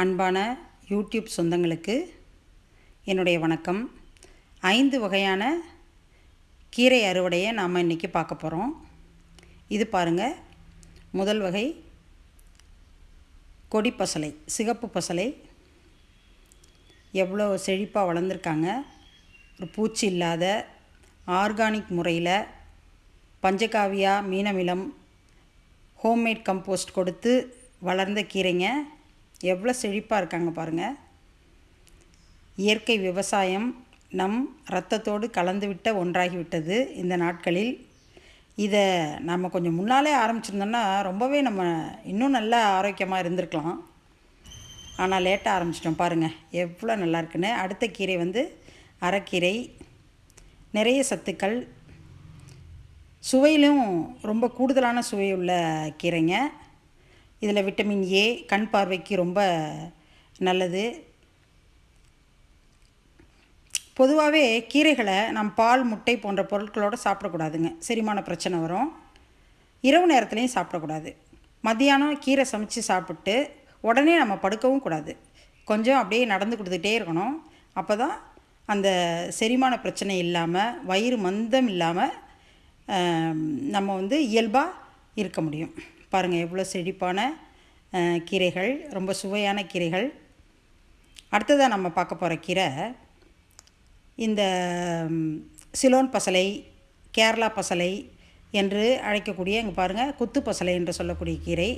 அன்பான யூடியூப் சொந்தங்களுக்கு என்னுடைய வணக்கம். ஐந்து வகையான கீரை அறுவடையை நாம் இன்றைக்கி பார்க்க போகிறோம் இது பாருங்கள் முதல் வகை கொடி பசலை சிகப்பு பசலை. எவ்வளோ செழிப்பாக வளர்ந்துருக்காங்க. ஒரு பூச்சி இல்லாத ஆர்கானிக் முறையில் பஞ்சகாவியா மீனமிலம் ஹோம்மேட் கம்போஸ்ட் கொடுத்து வளர்ந்த கீரைங்க. எவ்வளோ செழிப்பாக இருக்காங்க பாருங்கள் இயற்கை விவசாயம் நம் இரத்தத்தோடு கலந்துவிட்ட ஒன்றாகிவிட்டது இந்த நாட்களில். இதை நம்ம கொஞ்சம் முன்னாலே ஆரம்பிச்சிருந்தோன்னா ரொம்பவே நம்ம இன்னும் நல்ல ஆரோக்கியமாக இருந்திருக்கலாம். ஆனால் லேட்டாக ஆரம்பிச்சிட்டோம் பாருங்கள் எவ்வளோ நல்லா இருக்குன்னு. அடுத்த கீரை வந்து அரைக்கீரை நிறைய சத்துக்கள். சுவையிலும் ரொம்ப கூடுதலான சுவை உள்ள கீரைங்க. இதில் விட்டமின் ஏ கண் பார்வைக்கு ரொம்ப நல்லது. பொதுவாகவே கீரைகளை நாம் பால் முட்டை போன்ற பொருட்களோடு சாப்பிடக்கூடாதுங்க. செரிமான பிரச்சனை வரும். இரவு நேரத்துலையும் சாப்பிடக்கூடாது. மத்தியானம் கீரை சமைச்சு சாப்பிட்டு உடனே நம்ம படுக்கவும் கூடாது. கொஞ்சம் அப்படியே நடந்து கொடுத்துட்டே இருக்கணும். அப்போ தான் அந்த செரிமான பிரச்சனை இல்லாமல் வயிறு மந்தம் இல்லாமல் நம்ம வந்து இயல்பாக இருக்க முடியும். பாருங்கள் எவ்வளோ செழிப்பான கீரைகள் ரொம்ப சுவையான கீரைகள். அடுத்ததாக நம்ம பார்க்க போகிற கீரை இந்த சிலோன் பசலை கேரளா பசலை என்று அழைக்கக்கூடிய இங்கே பாருங்கள் குத்து பசலை என்று சொல்லக்கூடிய கீரை.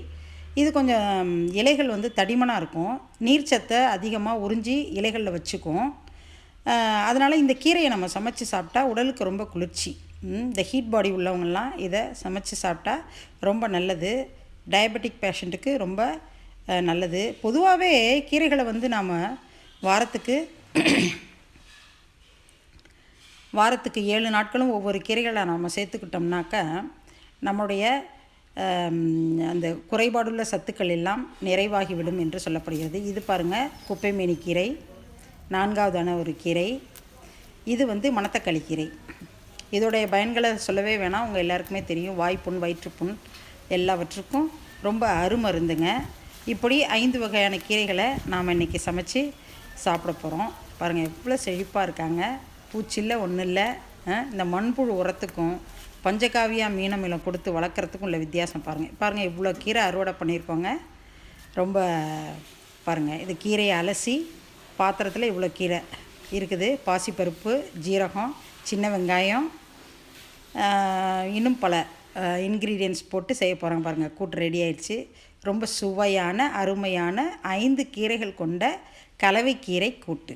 இது கொஞ்சம் இலைகள் வந்து தடிமனாக இருக்கும். நீர்ச்சத்தை அதிகமாக உறிஞ்சி இலைகளில் வச்சுக்கும். அதனால் இந்த கீரையை நம்ம சமைச்சு சாப்பிட்டா உடலுக்கு ரொம்ப குளிர்ச்சி. இந்த ஹீட் பாடி உள்ளவங்கெல்லாம் இதை சமைச்சு சாப்பிட்டா ரொம்ப நல்லது. டயபெட்டிக் பேஷண்ட்டுக்கு ரொம்ப நல்லது. பொதுவாகவே கீரைகளை வந்து நாம் வாரத்துக்கு வாரத்துக்கு ஏழு நாட்களும் ஒவ்வொரு கீரைகளை நாம் சேர்த்துக்கிட்டோம்னாக்க நம்முடைய அந்த குறைபாடுள்ள சத்துக்கள் எல்லாம் நிறைவாகிவிடும் என்று சொல்லப்படுகிறது. இது பாருங்கள் குப்பைமேனி கீரை நான்காவதான ஒரு கீரை இது வந்து மணத்தக்காளி கீரை. இதோடைய பயன்களை சொல்லவே வேணாம். உங்கள் எல்லாருக்குமே தெரியும். வாய்ப்புண் வயிற்றுப்புண் எல்லாவற்றுக்கும் ரொம்ப அருமருந்துங்க. இப்படி ஐந்து வகையான கீரைகளை நாம் இன்றைக்கி சமைச்சு சாப்பிட போகிறோம் பாருங்கள் எவ்வளோ செழிப்பாக இருக்காங்க. பூச்சில்ல ஒன்றும் இல்லை இந்த மண்புழு உரத்துக்கும் பஞ்சகாவியா மீனமிலம் கொடுத்து வளர்க்குறதுக்கும் உள்ள வித்தியாசம் பாருங்கள் பாருங்கள் இவ்வளோ கீரை அறுவடை பண்ணியிருக்கோங்க. ரொம்ப பாருங்கள் இது கீரையை அலசி பாத்திரத்தில் இவ்வளோ கீரை இருக்குது. பாசிப்பருப்பு ஜீரகம் சின்ன வெங்காயம் இன்னும் பல இன்க்ரீடியன்ஸ் போட்டு செய்ய போகிறாங்க பாருங்கள் கூட்டு ரெடி ஆயிடுச்சு. ரொம்ப சுவையான அருமையான ஐந்து கீரைகள் கொண்ட கலவைக்கீரை கூட்டு.